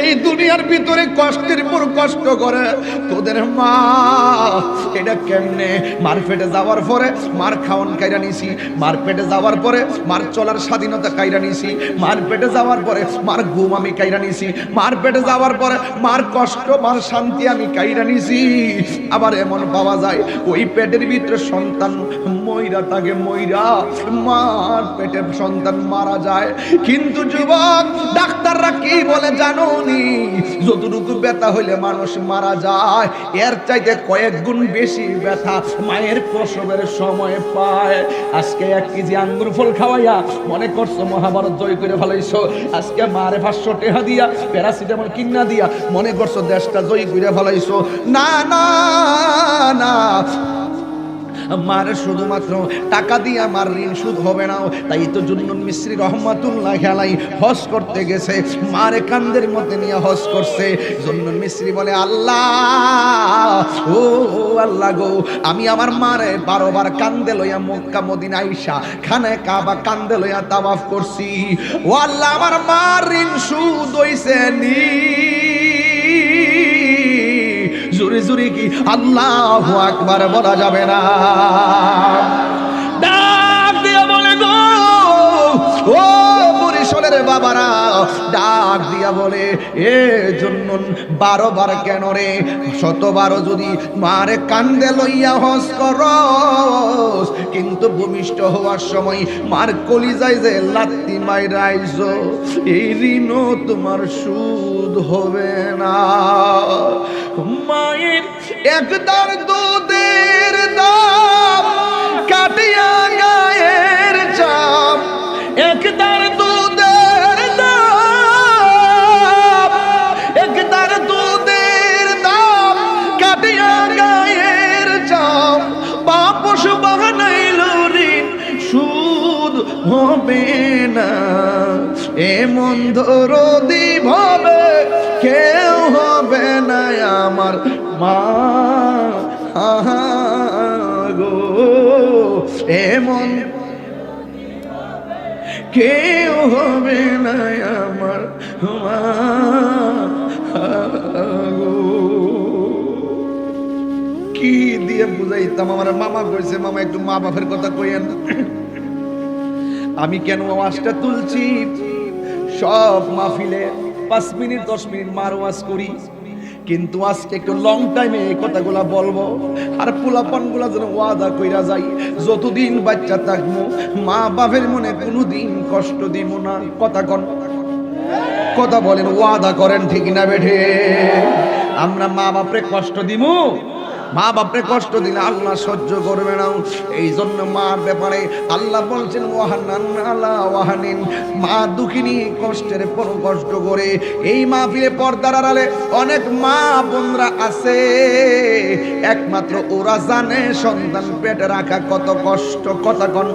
এই দুনিয়ার ভিতরে কষ্টের পর কষ্ট করে। তোদের মা, এটা কেমনে? মার পেটে যাওয়ার পরে মার খাওয়ান কাইরা নিছি, মার পেটে যাওয়ার পরে মার চলার স্বাধীনতা কাইরা নিছি, মার পেটে যাওয়ার পরে মার ঘুম আমি কাইরা নিছি, মার পেটে যাওয়ার পরে মার কষ্ট, মার শান্তি আমি কাইরা নিছি। আবার এমন পাওয়া যায়, ওই পেটের ভিতরে সন্তান ময়রা তাকে ময়রা মার পেটের সন্তান মারা যায়। কিন্তু যুবক, ডাক্তাররা কি বলে জানো নি যতটুকু ব্যথা হইলে মানুষ মারা যায়, এর চাইতে কয়েক গুণ বেশি ব্যথা মায়ের প্রসবের সময় পায়। আজকে এক কেজি আঙ্গুর ফল খাওয়াইয়া মনে করছ মহাভারত জয় করে ভালাইছো আজকে মারে পাঁচশো টেহা দিয়া, প্যারাসিটামল কিনা দিয়া মনে করছ দেশটা জয় করে ভালাইছো না না না মার শুধুমাত্র টাকা দিয়ে আমার ঋণ সুদ হবে না। তাই তো জুন্নুন মিশ্রি রহমাতুল্লাহ খেলাই হজ করতে গেছে, মারে কান্দের মধ্যে নিয়ে হজ করছে। জুন্নুন মিশ্রি বলে, আল্লাহ, ও আল্লাহ গো, আমি আমার মারে বারোবার কান্দে লইয়া মক্কা মদিনা আইসা, খানে কাবা কান্দে লইয়া তাওয়াফ করছি। ও আল্লাহ, আমার মার ঋণ সুদ হইছে নি। জুরি জোরে কি? আল্লাহ আকবার বলা যাবে না। বাবারা, ডাক দিয়া বলে, এ জন্য বারো বার কেন রে? শতবারও যদি মারে কান্দে লইয়া হস কর কিন্তু ভূমিষ্ঠ হওয়ার সময় মার কলিজায় যে লাত্তি মাইরা আইছো এই ঋণও তোমার সুদ হবে না। মায়ের একদার দুধের হবে না। এমন ধরদি ভাবে কেউ হবে না আমার মা। গো এমন কেউ হবে না আমার মা। কি দিয়ে বুঝাইতাম আমার মামা কইছে, মামা একটু মা বাপের কথা কইয়েন। আমি কেন আওয়াজটা তুলছি? সব মাহফিলে পাঁচ মিনিট, দশ মিনিট মার ওয়াজ করি। কিন্তু আজকে একটু লং টাইমে এই কথাগুলা বলব। আর পোলাপানগুলা যেন ওয়াদা কইরা যাই, যতদিন বাচ্চা থাকব, মা বাপের মনে কোনোদিন কষ্ট দিব না। কথা কন। কথা বলেন, ওয়াদা করেন ঠিক না বেঠে? আমরা মা বাপরে কষ্ট দিমু? মা বাপরে কষ্ট দিলে আল্লাহ সহ্য করবে না। এই জন্য মার ব্যাপারে আল্লাহ বলছেন, ওয়াহানান আলা ওয়াহানিন। মা দুঃখিনী কষ্টের পর কষ্ট করে এই মাহফিলে পর্দার আড়ালে অনেক মা বোনরা আছে। একমাত্র ওরা জানে সন্তান পেটে রাখা কত কষ্ট, কথা কন।